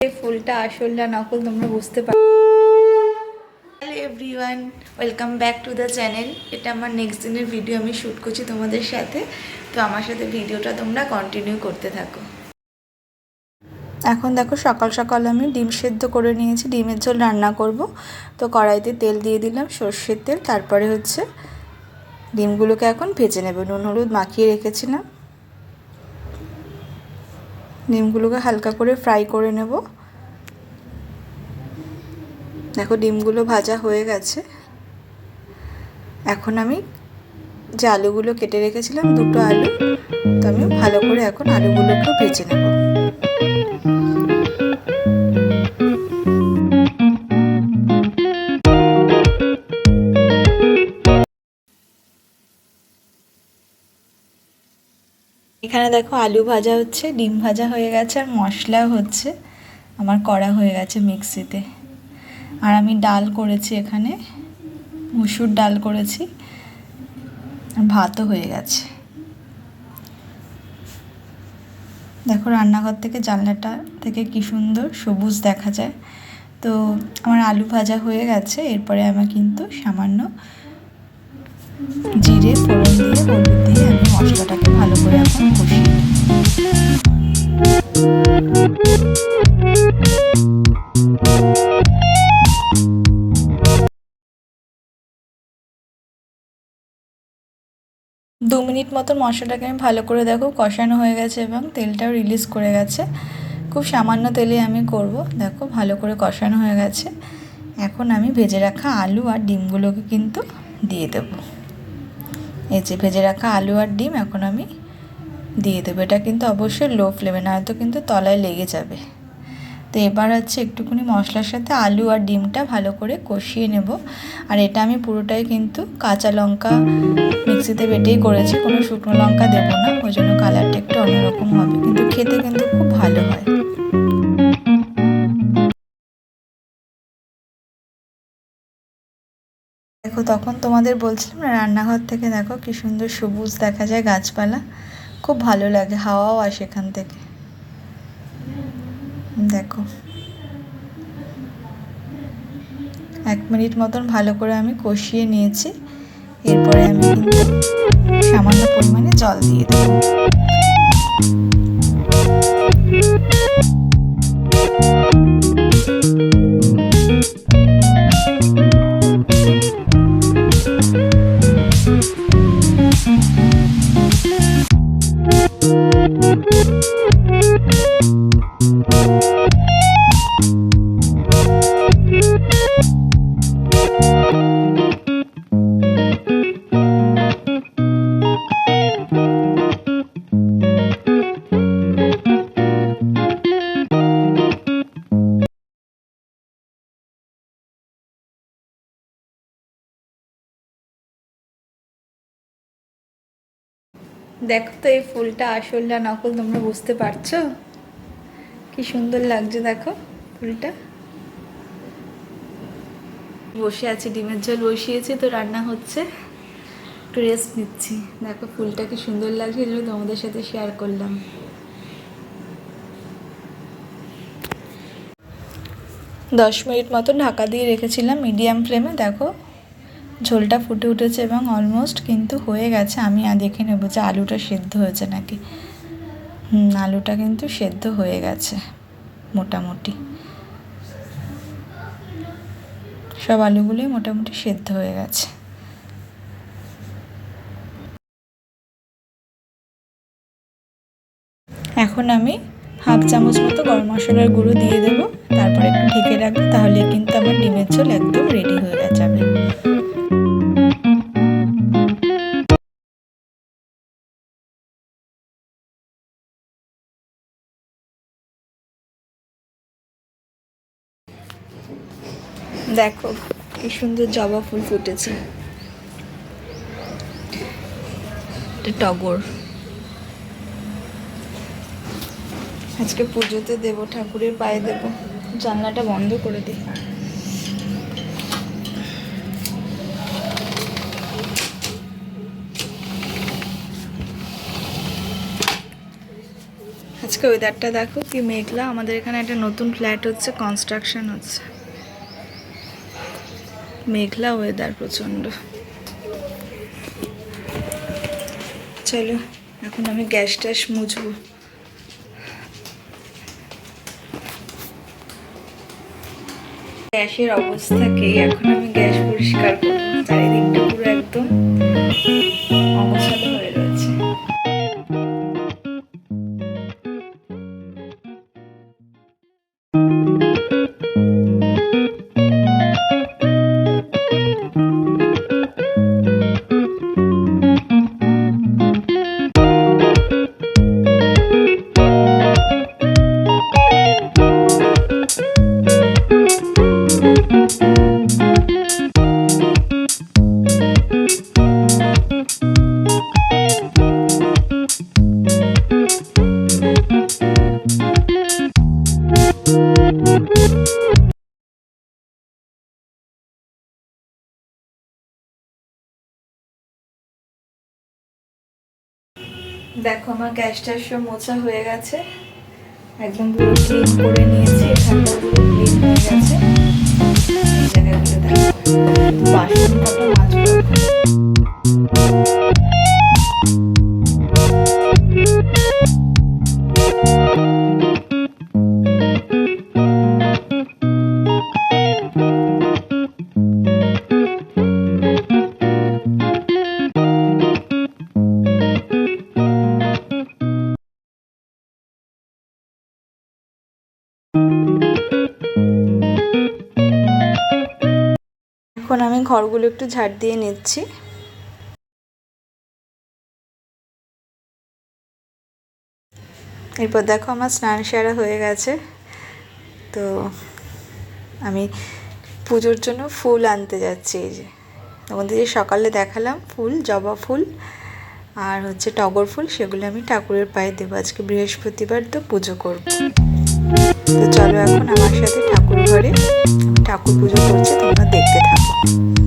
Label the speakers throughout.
Speaker 1: ফুলটা আসল না নকল তোমরা বুঝতে পারো hello everyone welcome back to the channel এটা আমার নেক্সট দিনের ভিডিও আমি শ্যুট করছি তোমাদের সাথে। তো আমার সাথে ভিডিওটা তোমরা কন্টিনিউ করতে থাকো। এখন দেখো সকাল সকাল আমি ডিম সেদ্ধ করে নিয়েছি, ডিমের ঝোল রান্না করব। তো কড়াইতে তেল দিয়ে দিলাম, সর্ষের তেল, তারপরে হচ্ছে ডিমগুলোকে এখন ভেজে নেব। নুন, হলুদ মাখিয়ে রেখেছিলাম। ডিমগুলোকে হালকা করে ফ্রাই করে নেব। দেখো ডিমগুলো ভাজা হয়ে গেছে। এখন আমি যে আলুগুলো কেটে রেখেছিলাম দুটো আলু, তো আমি ভালো করে এখন আলুগুলোকে ভেজে নেব। দেখো আলু ভাজা হচ্ছে, ডিম ভাজা হয়ে গেছে আর মশলাও হচ্ছে, আমার করা হয়ে গেছে মিক্সিতে আর আমি ডাল করেছি এখানে, মুসুর ডাল করেছি ভাতও হয়ে গেছে দেখো রান্নাঘর থেকে জানলাটা থেকে কি সুন্দর সবুজ দেখা যায় তো আমার আলু ভাজা হয়ে গেছে, এরপরে আমার কিন্তু সামান্য জিরে, ফোড়ন দিয়ে, হলুদ দিয়ে আমি মশলাটাকে ভালো করে এখন নেব। দু মিনিট মতন মশলাটাকে আমি ভালো করে দেখো, কষানো হয়ে গেছে এবং তেলটাও রিলিজ করে গেছে। খুব সামান্য তেলে আমি করব, দেখো ভালো করে কষানো হয়ে গেছে। এখন আমি ভেজে রাখা আলু আর ডিমগুলোকে কিন্তু দিয়ে দেবো। এই যে ভেজে রাখা আলু আর ডিম, এখন আমি দিয়ে দেবো। এটা কিন্তু অবশ্যই লো ফ্লেমে নয়তো কিন্তু তলায় লেগে যাবে। তো এবার হচ্ছে একটুখানি মশলার সাথে আলু আর ডিমটা ভালো করে কষিয়ে নেব। আর এটা আমি পুরোটাই কিন্তু কাঁচা লঙ্কা মিক্সিতে বেটেই করেছি, কোনো শুকনো লঙ্কা দেবো না, ওই জন্য কালারটা একটু অন্যরকম হবে, কিন্তু খেতে কিন্তু খুব ভালো হয়। দেখো, তখন তোমাদের বলছিলাম না, রান্নাঘর থেকে দেখো কি সুন্দর সবুজ দেখা যায় গাছপালা। খুব ভালো লাগে, হাওয়াও আসে এখান থেকে। দেখো। এক মিনিট মতন ভালো করে আমি কষিয়ে নিয়েছি। এরপরে আমি সামান্য পরিমাণে জল দিয়ে দেবো। দেখো তো এই ফুলটা আসল না নকল তোমরা বুঝতে পারছ? কি সুন্দর লাগছে দেখো ফুলটা। বসে আছি, ডিমের ঝোল বসিয়েছি, তো রান্না হচ্ছে। একটু রেস্ট নিচ্ছি। দেখো ফুলটা কি সুন্দর লাগছে এগুলো তোমাদের সাথে শেয়ার করলাম। দশ মিনিট মতো ঢাকা দিয়ে রেখেছিলাম মিডিয়াম ফ্লেমে দেখো। ঝোলটা ফুটে উঠেছে এবং অলমোস্ট কিন্তু হয়ে গেছে। আমি দেখে নেব যে আলুটা সেদ্ধ হয়েছে নাকি। হুম, আলুটা কিন্তু সেদ্ধ হয়ে গেছে, মোটামুটি। সব আলুগুলোই মোটামুটি সেদ্ধ হয়ে গেছে। এখন আমি হাফ চামচ মতো গরম মশলার গুঁড়ো দিয়ে দেবো। তারপরে একটু ঢেকে রাখব, তাহলে কিন্তু আমার ডিমের ঝোল একদম রেডি হয়ে যাবে। দেখো, কি সুন্দর জবা ফুল ফুটেছে। টগর। আজকে পুজোতে দেবো, ঠাকুরের পায়ে দেবো। জানলাটা বন্ধ করে দিই। আজকে ওয়েদারটা দেখো কি মেঘলা। আমাদের এখানে একটা নতুন ফ্ল্যাট হচ্ছে কনস্ট্রাকশন হচ্ছে। মেঘলা ওয়েদার প্রচণ্ড। চলো, এখন আমি গ্যাস ট্যাস মুছবো। গ্যাসের অবস্থাকে এখন আমি গ্যাস পরিষ্কার করব। দেখো আমার গ্যাস সব মোছা হয়ে গেছে। একদম পুরো ক্লিন করে নিয়েছি, এখানটা পুরো ক্লিন হয়ে গেছে। এই জায়গাগুলো দেখো। বাসন কত মাজবো। ঘরগুলো একটু ঝাড় দিয়ে নিচ্ছি। এরপর দেখো আমার স্নান সেরা হয়ে গেছে। তো আমি পুজোর জন্য ফুল আনতে যাচ্ছি, এই যে। তোমাদের যে সকালে দেখালাম ফুল, জবা ফুল আর হচ্ছে টগর ফুল, সেগুলো আমি ঠাকুরের পায়ে দেবো। আজকে বৃহস্পতিবার তো পুজো করব। তো চলো এখন আমার সাথে ঠাকুর ঘরে ঠাকুর পুজো করছি, তোমরা দেখতে থাকো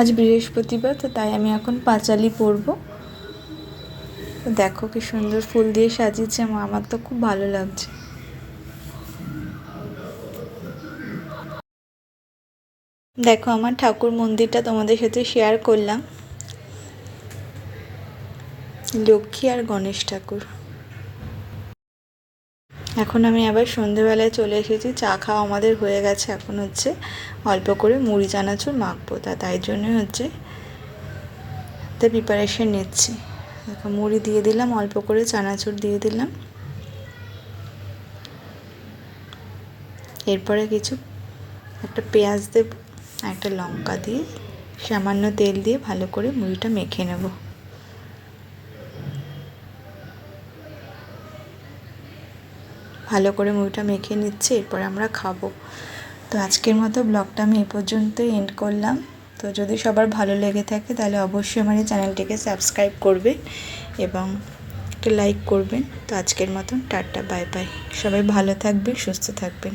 Speaker 1: আজ বৃহস্পতিবার, তো তাই আমি এখন পাঁচালি পরবো। দেখো কি সুন্দর ফুল দিয়ে সাজিয়েছে আমার তো খুব ভালো লাগছে। দেখো আমার ঠাকুর মন্দিরটা তোমাদের সাথে শেয়ার করলাম। লক্ষ্মী আর গণেশ ঠাকুর। এখন আমি আবার সন্ধেবেলায় চলে এসেছি, চা খাওয়া আমাদের হয়ে গেছে, এখন হচ্ছে অল্প করে মুড়ি, চানাচুর মাখবো, তা তাই জন্যই হচ্ছে তা প্রিপারেশন নিচ্ছি। মুড়ি দিয়ে দিলাম, অল্প করে চানাচুর দিয়ে দিলাম। এরপরে কিছু একটা পেঁয়াজ দেব একটা লঙ্কা দিয়ে সামান্য তেল দিয়ে ভালো করে মুড়িটা মেখে নেব। ভালো করে মুড়িটা মেখে নিচ্ছি, এরপরে আমরা খাব। তো আজকের মতো ব্লগটা আমি এ পর্যন্তই এন্ড করলাম। তো যদি সবার ভালো লেগে থাকে তাহলে অবশ্যই আমার এই চ্যানেলটিকে সাবস্ক্রাইব করবে এবং একটা লাইক করবেন। তো আজকের মতন টাটা বাই বাই সবাই ভালো থাকবেন, সুস্থ থাকবেন।